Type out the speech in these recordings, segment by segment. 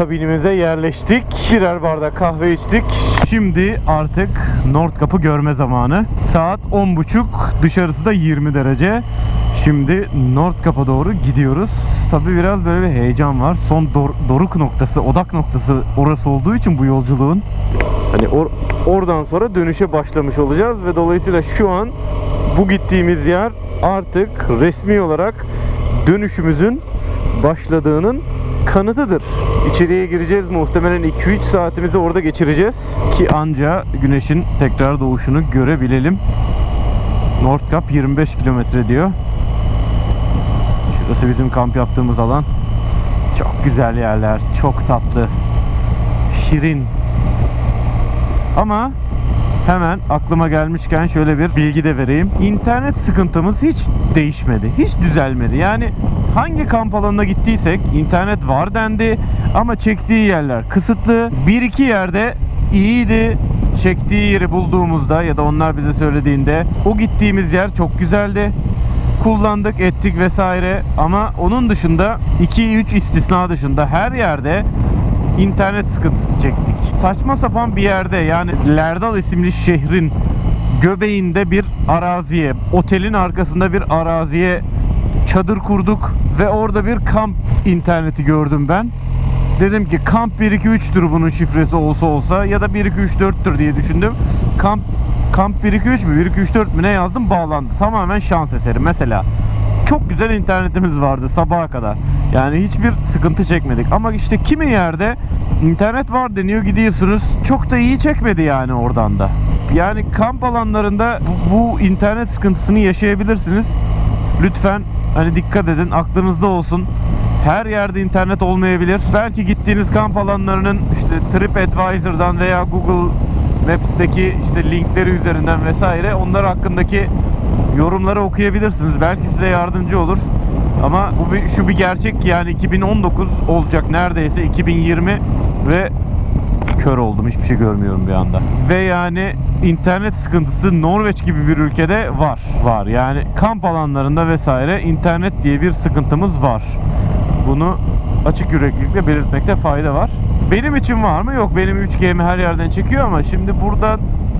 kabinimize yerleştik. Birer bardak kahve içtik. Şimdi artık Nordkap'ı görme zamanı. Saat 10.30. Dışarısı da 20 derece. Şimdi Nordkap'a doğru gidiyoruz. Tabii biraz böyle bir heyecan var. Son dor- doruk noktası, odak noktası orası olduğu için bu yolculuğun. Hani or- oradan sonra dönüşe başlamış olacağız ve dolayısıyla şu an bu gittiğimiz yer artık resmi olarak dönüşümüzün başladığının kanıtıdır. İçeriye gireceğiz muhtemelen 2-3 saatimizi orada geçireceğiz ki anca güneşin tekrar doğuşunu görebilelim. Nordkap 25 kilometre diyor. Şurası bizim kamp yaptığımız alan. Çok güzel yerler, çok tatlı, şirin. Ama hemen aklıma gelmişken şöyle bir bilgi de vereyim. İnternet sıkıntımız hiç değişmedi. Hiç düzelmedi. Yani hangi kamp alanına gittiysek internet var dendi ama çektiği yerler kısıtlı. Bir iki yerde iyiydi. Çektiği yeri bulduğumuzda ya da onlar bize söylediğinde o gittiğimiz yer çok güzeldi kullandık ettik vesaire ama onun dışında 2-3 istisna dışında her yerde internet sıkıntısı çektik. Saçma sapan bir yerde yani Lerdal isimli şehrin göbeğinde bir araziye, otelin arkasında bir araziye çadır kurduk ve orada bir kamp interneti gördüm ben. Dedim ki kamp 1 2 3'tür bunun şifresi olsa olsa ya da 1 2 3 4'tür diye düşündüm. Kamp kamp 1 2 3 mü 1 2 3 4 mü ne yazdım bağlandı. Tamamen şans eseri. Mesela çok güzel internetimiz vardı sabaha kadar. Yani hiçbir sıkıntı çekmedik. Ama işte kimi yerde internet var deniyor gidiyorsunuz. Çok da iyi çekmedi yani oradan da. Yani kamp alanlarında bu, bu internet sıkıntısını yaşayabilirsiniz. Lütfen hani dikkat edin aklınızda olsun. Her yerde internet olmayabilir. Belki gittiğiniz kamp alanlarının işte TripAdvisor'dan veya Google Maps'teki işte linkleri üzerinden vesaire onlar hakkındaki yorumları okuyabilirsiniz. Belki size yardımcı olur. Ama bu bir, şu bir gerçek ki yani 2019 olacak neredeyse 2020 ve kör oldum. Hiçbir şey görmüyorum bir anda. Ve yani internet sıkıntısı Norveç gibi bir ülkede var. Var. Yani kamp alanlarında vesaire internet diye bir sıkıntımız var. Bunu açık yüreklilikle belirtmekte fayda var. Benim için var mı? Yok. Benim 3G'mi her yerden çekiyor ama şimdi burada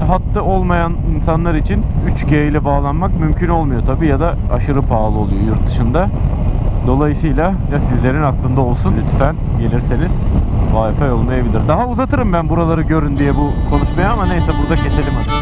hattı olmayan insanlar için 3G ile bağlanmak mümkün olmuyor tabi ya da aşırı pahalı oluyor yurt dışında. Dolayısıyla ya sizlerin aklında olsun lütfen gelirseniz Wi-Fi olmayabilir. Daha uzatırım ben buraları görün diye bu konuşmayı ama neyse burada keselim hadi.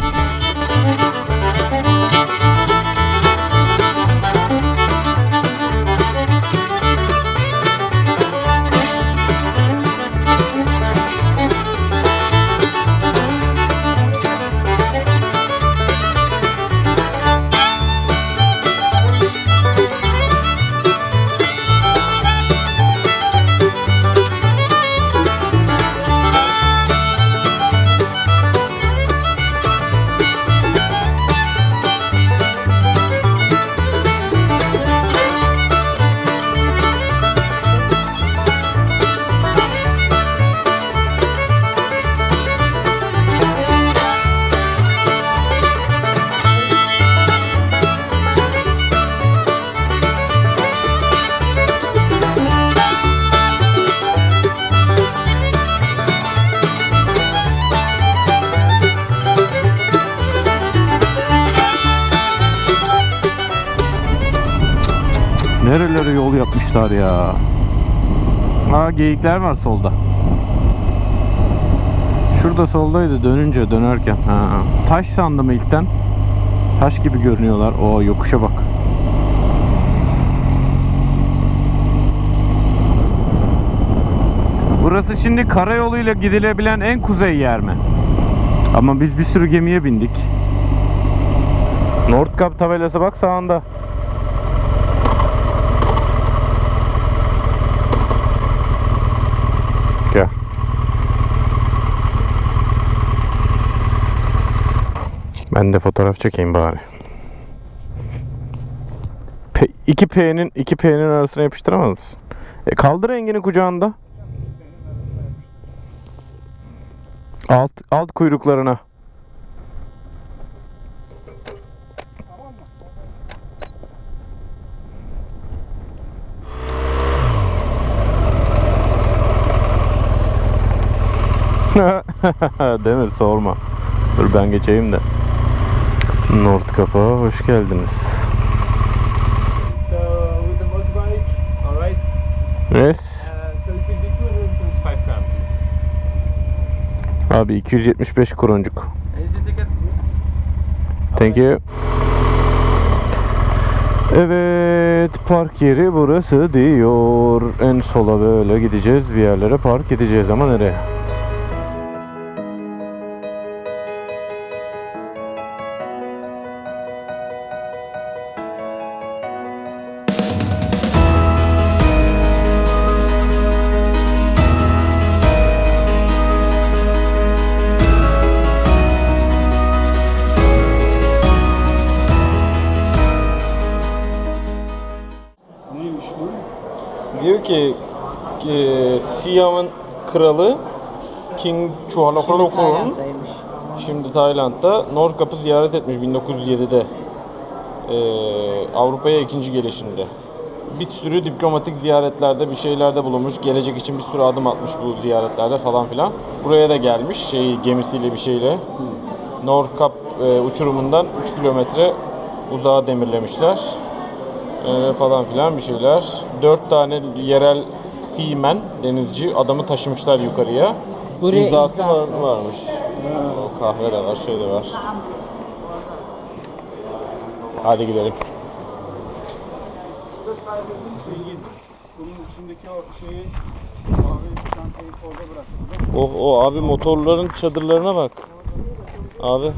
Yol yapmışlar ya. Aa geyikler var solda. Şurada soldaydı dönünce dönerken. Ha. Taş sandım ilkten. Taş gibi görünüyorlar. O yokuşa bak. Burası şimdi karayoluyla gidilebilen en kuzey yer mi? Ama biz bir sürü gemiye bindik. Nordkap tabelası bak sağında. Gel. Ben de fotoğraf çekeyim bari. P, 2P'nin 2P'nin arasına yapıştıramaz mısın? E kaldır Engin'in kucağında. Alt alt kuyruklarına. Değil mi? Sorma. Dur ben geçeyim de. Nordkap'a hoş geldiniz. So with the motorbike, all right. Yes. Uh, so it will be 275 crown, please. Abi 275 kuruncuk. And is your ticket? Thank you. Evet park yeri burası diyor. En sola böyle gideceğiz bir yerlere park edeceğiz ama nereye? Diyor ki e, Siam'ın kralı King Chulalongkorn şimdi Tayland'da Nordkap'ı ziyaret etmiş 1907'de. E, Avrupa'ya ikinci gelişinde. Bir sürü diplomatik ziyaretlerde bir şeylerde bulunmuş. Gelecek için bir sürü adım atmış bu ziyaretlerde falan filan. Buraya da gelmiş şey gemisiyle bir şeyle. Nordkap e, uçurumundan 3 kilometre uzağa demirlemişler. Ee, falan filan bir şeyler. Dört tane yerel seaman, denizci adamı taşımışlar yukarıya. Buraya İmzası var- imzası. varmış. O kahve de var, şey de var. Hadi gidelim. Oh, o abi motorların çadırlarına bak. Abi.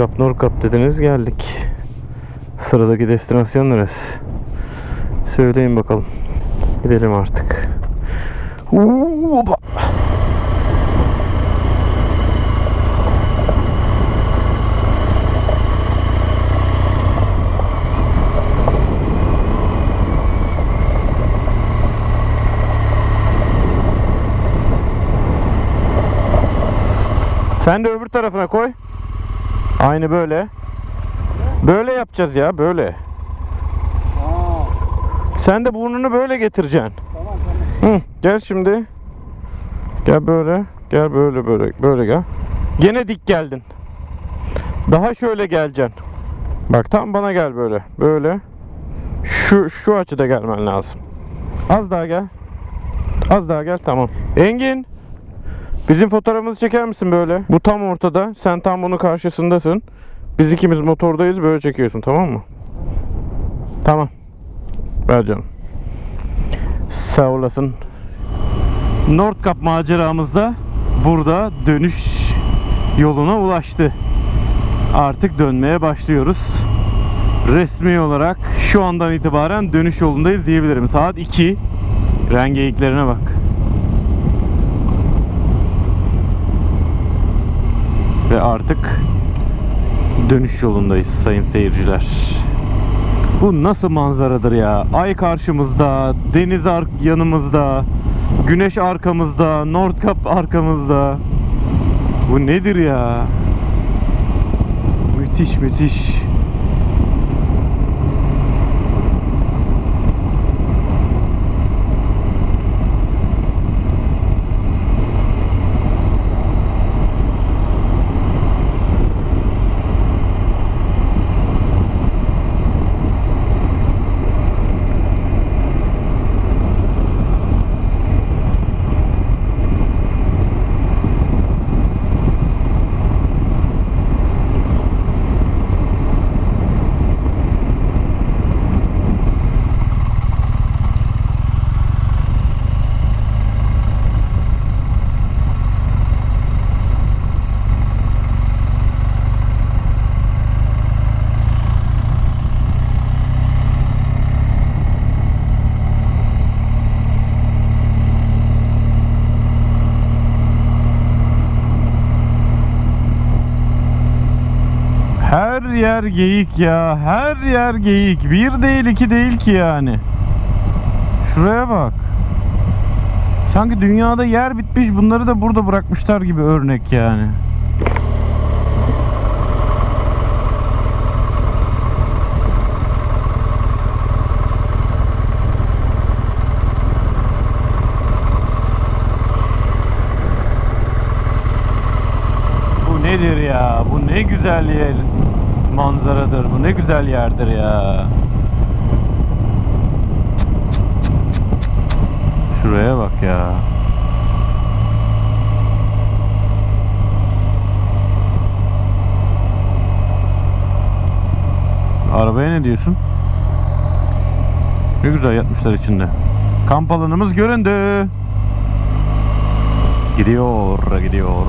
Nordkap, Nordkap dediniz geldik. Sıradaki destinasyon neresi? Söyleyin bakalım. Gidelim artık. Hoppa. Sen de öbür tarafına koy. Aynı böyle. Böyle yapacağız ya böyle. Sen de burnunu böyle getireceksin. tamam tamam. Hı, gel şimdi. Gel böyle. Gel böyle böyle. Böyle gel. Gene dik geldin. Daha şöyle geleceksin. Bak tam bana gel böyle. Böyle. Şu şu açıda gelmen lazım. Az daha gel. Az daha gel tamam. Engin. Bizim fotoğrafımızı çeker misin böyle? Bu tam ortada. Sen tam bunun karşısındasın. Biz ikimiz motordayız. Böyle çekiyorsun tamam mı? Tamam. Ver canım. Sağ olasın. Nordkap maceramızda burada dönüş yoluna ulaştı. Artık dönmeye başlıyoruz. Resmi olarak şu andan itibaren dönüş yolundayız diyebilirim. Saat 2. Ren geyiklerine bak. Ve artık dönüş yolundayız sayın seyirciler. Bu nasıl manzaradır ya? Ay karşımızda, deniz ar- yanımızda, güneş arkamızda, Nordkap arkamızda. Bu nedir ya? Müthiş müthiş. Her yer geyik ya. Her yer geyik. Bir değil iki değil ki yani. Şuraya bak. Sanki dünyada yer bitmiş bunları da burada bırakmışlar gibi örnek yani. Bu nedir ya? Bu ne güzel yer manzaradır. Bu ne güzel yerdir ya. Şuraya bak ya. Arabaya ne diyorsun? Ne güzel yatmışlar içinde. Kamp alanımız göründü. Gidiyor, gidiyor.